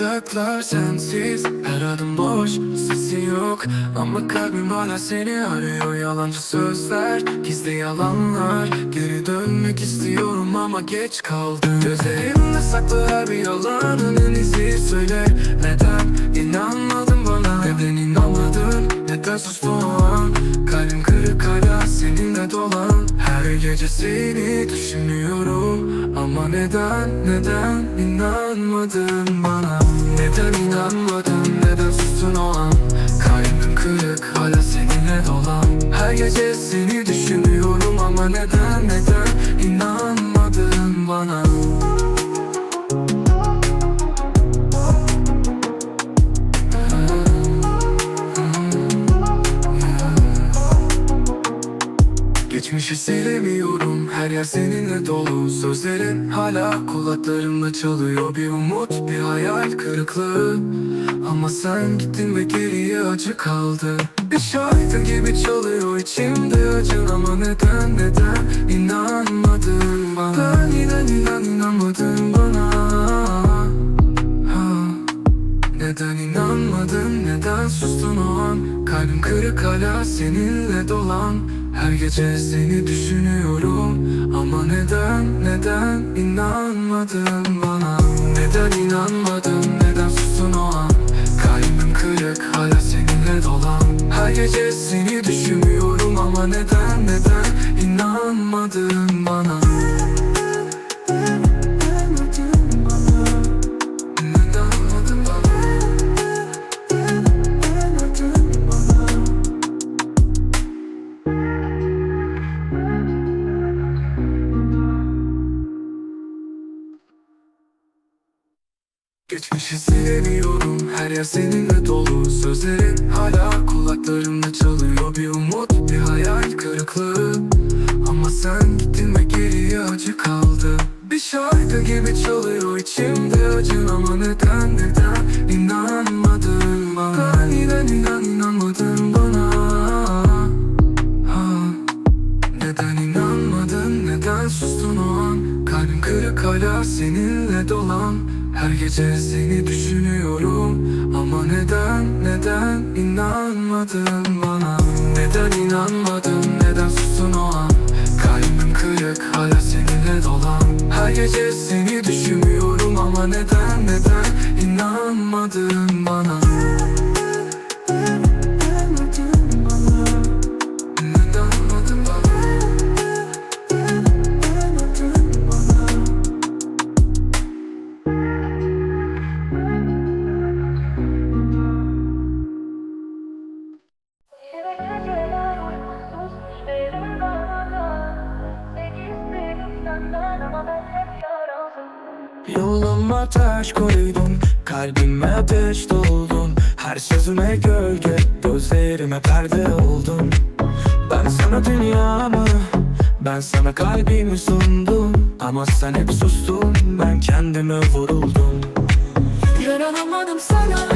Sokaklar sensiz Her adım boş Sesin yok. Ama kalbim hala seni arıyor Yalancı sözler Gizli yalanlar. Geri dönmek istiyorum ama geç kaldım. Gözlerimde saklı her bir yalanın en iyisi. Söyle Neden inanmadın bana Neden inanmadın Neden sustun Kalbim kırık hala seninle dolan. Her gece seni düşünüyorum. Ama neden neden inanmadın bana? Neden inanmadın neden sustun o an? Kalbim kırık hala seninle dolan. Her gece seni düşünüyorum ama neden neden inanmadın bana Geçmişi silemiyorum Her yer seninle dolu. Sözlerin hala kulaklarımda çalıyor. Bir umut bir hayal kırıklığı. Ama sen gittin ve geriye acı kaldı. Bir şarkı gibi çalıyor. İçimde acın Ama neden neden? İnanmadın bana. Ben inan inan inanmadın bana. Neden inanmadın? Neden sustun o an? Kalbim kırık hala seninle dolan Her gece seni düşünüyorum Ama neden neden inanmadın bana? Neden inanmadın neden sustun o an? Kalbim kırık hala seninle dolan. Her gece seni düşünüyorum Ama neden neden inanmadın bana Geçmişi silemiyorum her yer seninle dolu. Sözlerin hala kulaklarımda çalıyor. Bir umut bir hayal kırıklığı. Ama sen gittin ve geriye acı kaldı. Bir şarkı gibi çalıyor. İçimde acın Ama neden neden? İnanmadın bana. Ben inan inan inanmadın bana. Neden inanmadın? Neden sustun o an? Kalbim kırık hala seninle dolan Her gece seni düşünüyorum Ama neden neden inanmadın bana? Neden inanmadın neden sustun o an? Kalbim kırık hala seninle dolan. Her gece seni düşünüyorum Ama neden neden inanmadın bana Gözlerime perde oldun. Ben sana dünyamı Ben sana kalbimi sundum. Ama sen hep sustun Ben kendime vuruldum. Yaranamadım sana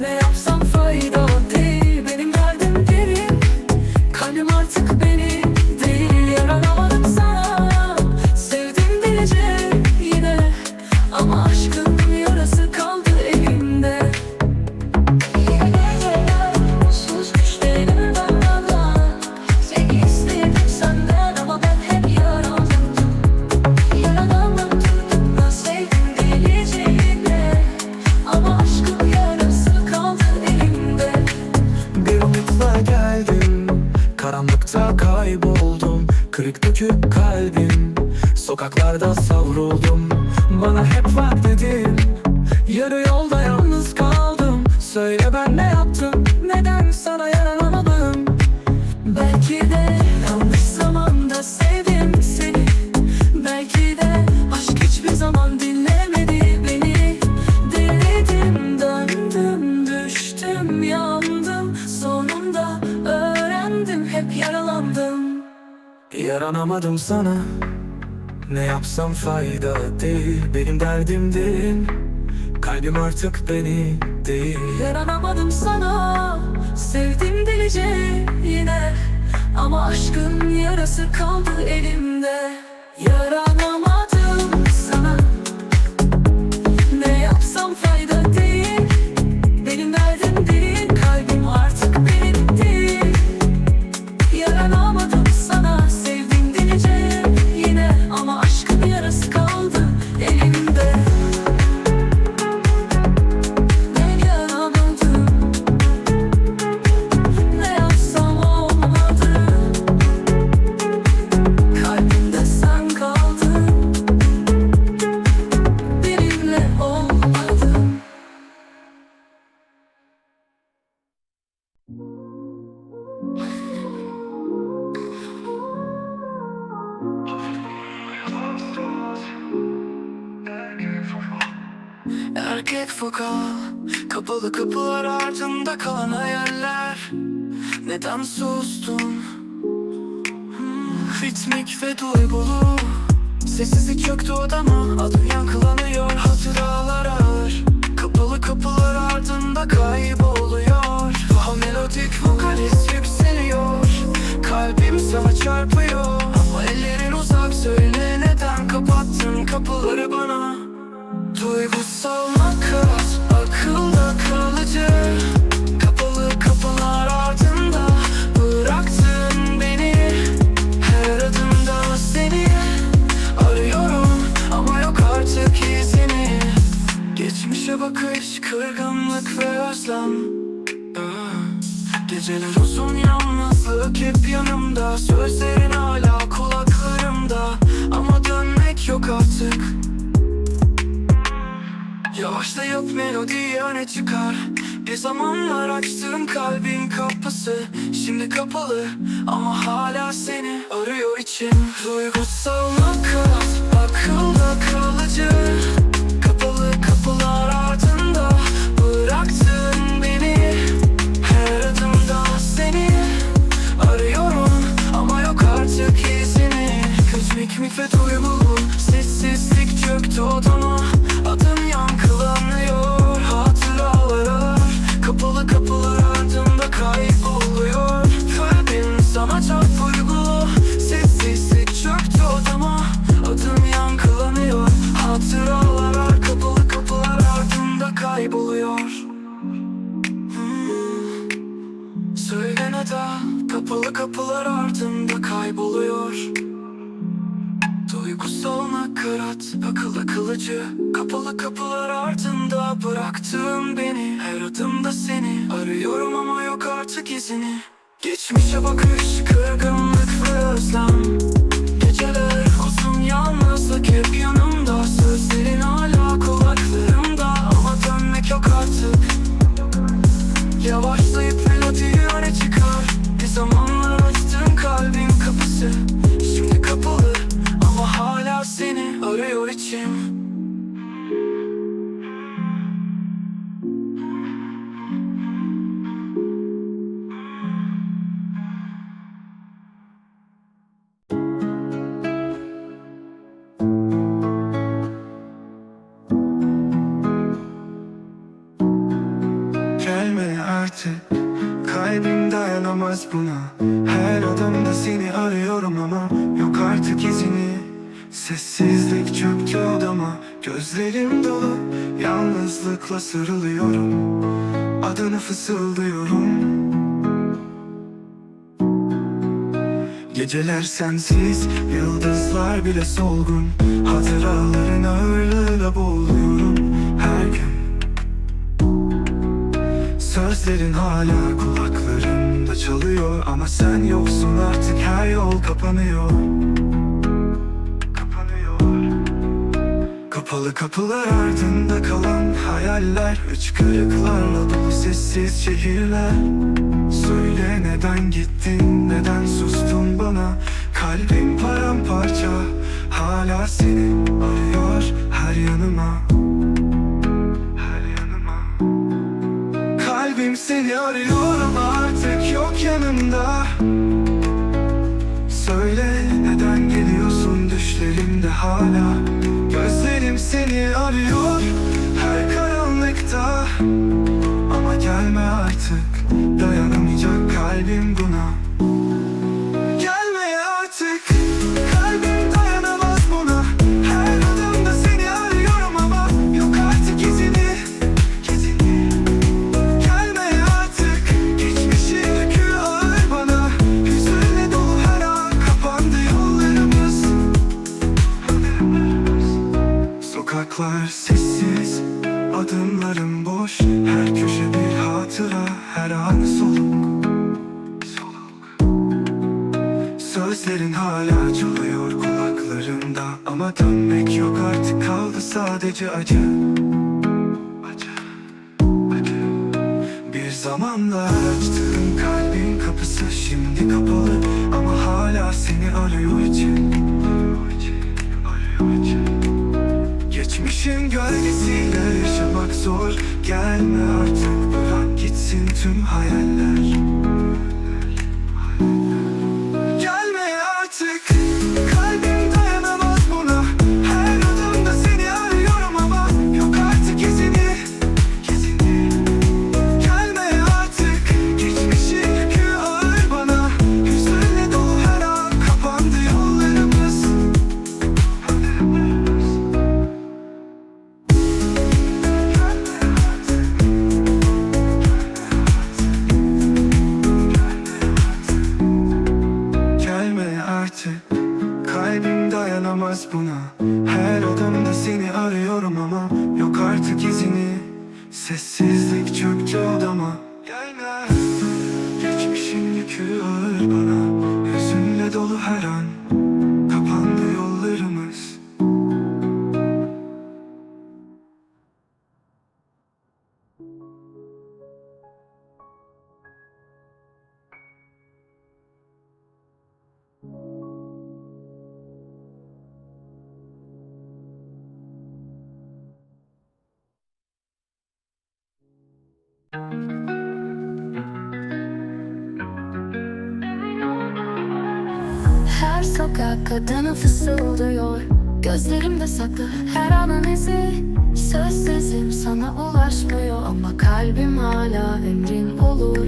Ne yapsam fayda Yaranamadım sana Ne yapsam fayda değil. Benim derdim derin Kalbim artık beni değil. Yaranamadım sana Sevdim delice yine. Ama aşkın yarası kaldı elimde. Yaranamadım Erkek vokal Kapalı kapılar ardında kalan hayaller. Neden sustun? Hmm, Ritmik ve duygulu. Sessizlik çöktü odama Adım yankılanıyor hatıralar ağır. Kapalı kapılar ardında kayboluyor. Daha melodik vokalist yükseliyor. Kalbim sana çarpıyor. Ama ellerin uzak söyle neden kapattın kapıları bana Yavaşlayıp melodi öne çıkar. Bir zamanlar açtığım kalbin kapısı Şimdi kapalı. Ama hala seni arıyor içim. Duygusal nakat akılda kalıcı. Kapalı kapılar ardında bıraktın beni. Her adımda seni arıyorum ama yok artık izini. Ritmik mik ve duygulu Duygusal nakarat akıllı kılıcı. Kapalı kapılar ardında bıraktın beni. Her adımda seni arıyorum ama yok artık izini. Geçmişe bakış kırgınlık ve özlem. Geceler uzun yalnızlık hep yanımda Yok artık izini. Sessizlik çöktü odama Gözlerim dolu. Yalnızlıkla sarılıyorum Adını fısıldıyorum. Geceler sensiz Yıldızlar bile solgun. Hatıraların ağırlığıyla boğuluyorum Her gün. Sözlerin hala kulaklarımda çalıyor. Ama sen yoksun artık her kapanıyor. Kapanıyor. Kapalı kapılar ardında kalan hayaller Hıçkırıklarla dolu sessiz şehirler. Söyle neden gittin, neden sustun bana? Kalbim paramparça, hala seni arıyor Her yanıma. Kalbim seni arıyor ama artık yok yanımda Hola. Tüm hayaller Her sokak adını fısıldıyor. Gözlerimde saklı. Her anın izi Sözsüzüm sana ulaşmıyor. Ama kalbim hala emrin olur.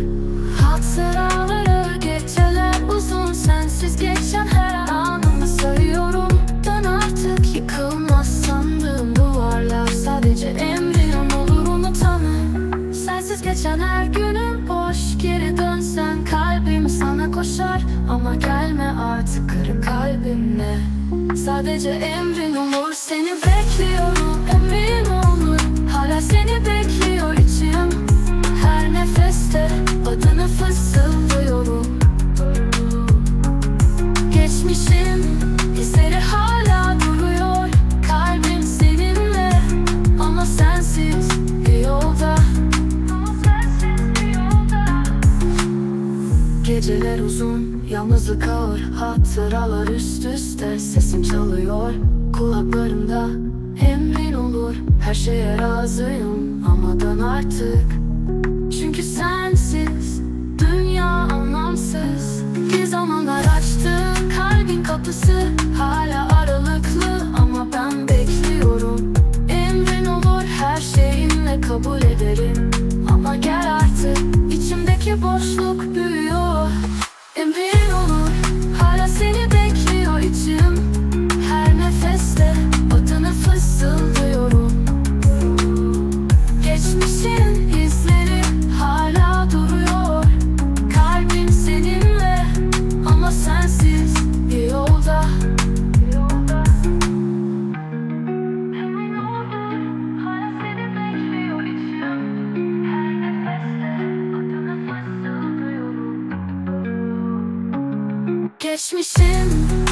Hatıraları geceler uzun Sensiz geçen her anımı sayıyorum geçen her günüm boş Geri dönsen kalbim sana koşar. Ama gelme artık kırık kalbimle. Sadece emrin olur Seni bekliyorum. Emin olur Hala seni bekliyor içim. Her nefeste adını fısıldıyorum. Geçmişim Geceler uzun, yalnızlık ağır Hatıralar üst üste sesim çalıyor. Kulaklarımda emrin olur Her şeye razıyım ama dön artık. Çünkü sensiz dünya anlamsız. Bir zamanlar açtığım kalbin kapısı Hala aralıklı ama ben bekliyorum. Emrin olur her şeyinle kabul ederim wishing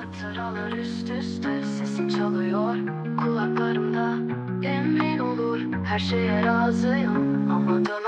Hatıralar üst üste sesim çalıyor Kulaklarımda. Emrin olur Her şeye razıyım ama dön